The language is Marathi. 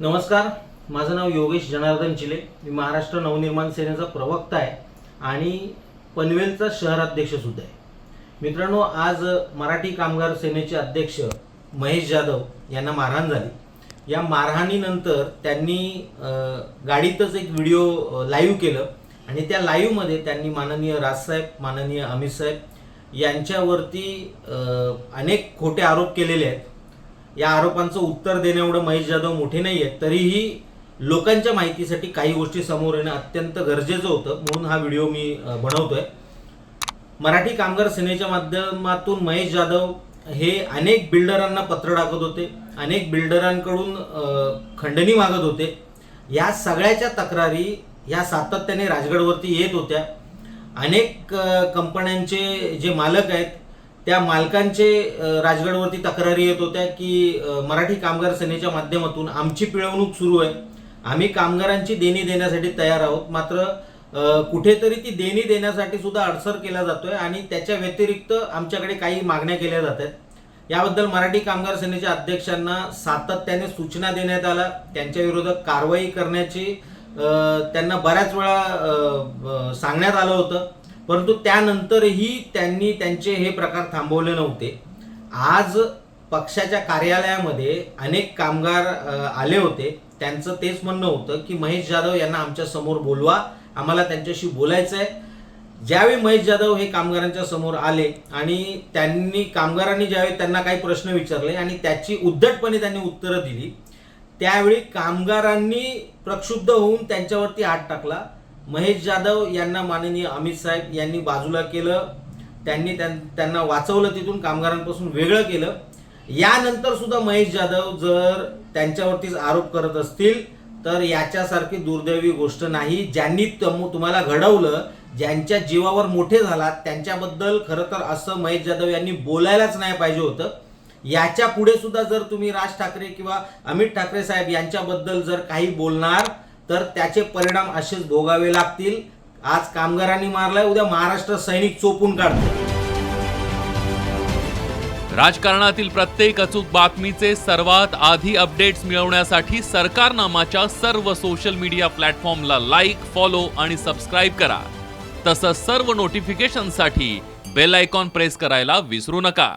नमस्कार माझं नाव योगेश जनार्दन चिले. मी महाराष्ट्र नवनिर्माण सेनेचा प्रवक्ता आहे आणि पनवेलचा शहराध्यक्षसुद्धा आहे. मित्रांनो आज मराठी कामगार सेनेचे अध्यक्ष महेश जाधव यांना मारहाण झाली. या मारहाणीनंतर त्यांनी गाडीतच एक व्हिडिओ लाईव्ह केलं आणि त्या लाईव्हमध्ये त्यांनी माननीय राजसाहेब माननीय अमित साहेब यांच्यावरती अनेक खोटे आरोप केलेले आहेत. या आरोपांचं उत्तर देणं एवढं महेश जाधव मोठे नाही आहेत तरीही लोकांच्या माहितीसाठी काही गोष्टी समोर येणं अत्यंत गरजेचं होतं म्हणून हा व्हिडिओ मी बनवतोय. मराठी कामगार सेनेच्या माध्यमातून महेश जाधव हे अनेक बिल्डरांना पत्र टाकत होते अनेक बिल्डरांकडून खंडणी मागत होते. या सगळ्याच्या तक्रारी या सातत्याने राजगडवरती येत होत्या. अनेक कंपन्यांचे जे मालक आहेत त्या मालकांचे राजगडवरती तक्रारी येत होत्या की मराठी कामगार सेनेच्या माध्यमातून आमची पिळवणूक सुरू आहे. आम्ही कामगारांची देणी देण्यासाठी तयार आहोत. मात्र कुठेतरी ती देणी देण्यासाठी सुद्धा अडसर केला जातोय आणि त्याच्या व्यतिरिक्त आमच्याकडे काही मागण्या केल्या जात आहेत. याबद्दल मराठी कामगार सेनेच्या अध्यक्षांना सातत्याने सूचना देण्यात आल्या. त्यांच्या विरोधात कारवाई करण्याची त्यांना बऱ्याच वेळा सांगण्यात आलं होतं. परंतु त्यानंतरही त्यांनी त्यांचे हे प्रकार थांबवले नव्हते. आज पक्षाच्या कार्यालयामध्ये अनेक कामगार आले होते. त्यांचं तेच म्हणणं होतं की महेश जाधव यांना आमच्यासमोर बोलवा. आम्हाला त्यांच्याशी बोलायचं आहे ज्यावेळी महेश जाधव हे कामगारांच्या समोर आले आणि त्यांनी कामगारांनी ज्यावेळी त्यांना काही प्रश्न विचारले आणि त्याची उद्धटपणे त्यांनी उत्तरं दिली त्यावेळी कामगारांनी प्रक्षुब्ध होऊन त्यांच्यावरती हात टाकला. महेश जाधव यांना माननीय अमित साहेब यांनी बाजूला केलं. त्यांनी त्यां- त्यांना वाचवलं तिथून कामगारांपासून वेगळं केलं. यानंतर सुद्धा महेश जाधव जर त्यांच्यावरतीच आरोप करत असतील तर याच्यासारखी दुर्दैवी गोष्ट नाही. ज्यांनी तुम्हाला घडवलं ज्यांच्या जीवावर मोठे झालात त्यांच्याबद्दल खरं तर असं महेश जाधव यांनी बोलायलाच नाही पाहिजे होतं. याच्यापुढे सुद्धा जर तुम्ही राज ठाकरे किंवा अमित ठाकरे साहेब यांच्याबद्दल जर काही बोलणार तर त्याचे परिणाम असेच भोगावे लागतील. आज कामगारांनी मारलाय उद्या महाराष्ट्र सैनिक चोपून काढतो. राजकारणातील प्रत्येक अचूक बातमीचे सर्वात आधी अपडेट्स मिळवण्यासाठी सरकारनामाच्या सर्व सोशल मीडिया प्लॅटफॉर्मला लाईक फॉलो आणि सबस्क्राईब करा. तसंच सर्व नोटिफिकेशनसाठी बेल आयकॉन प्रेस करायला विसरू नका.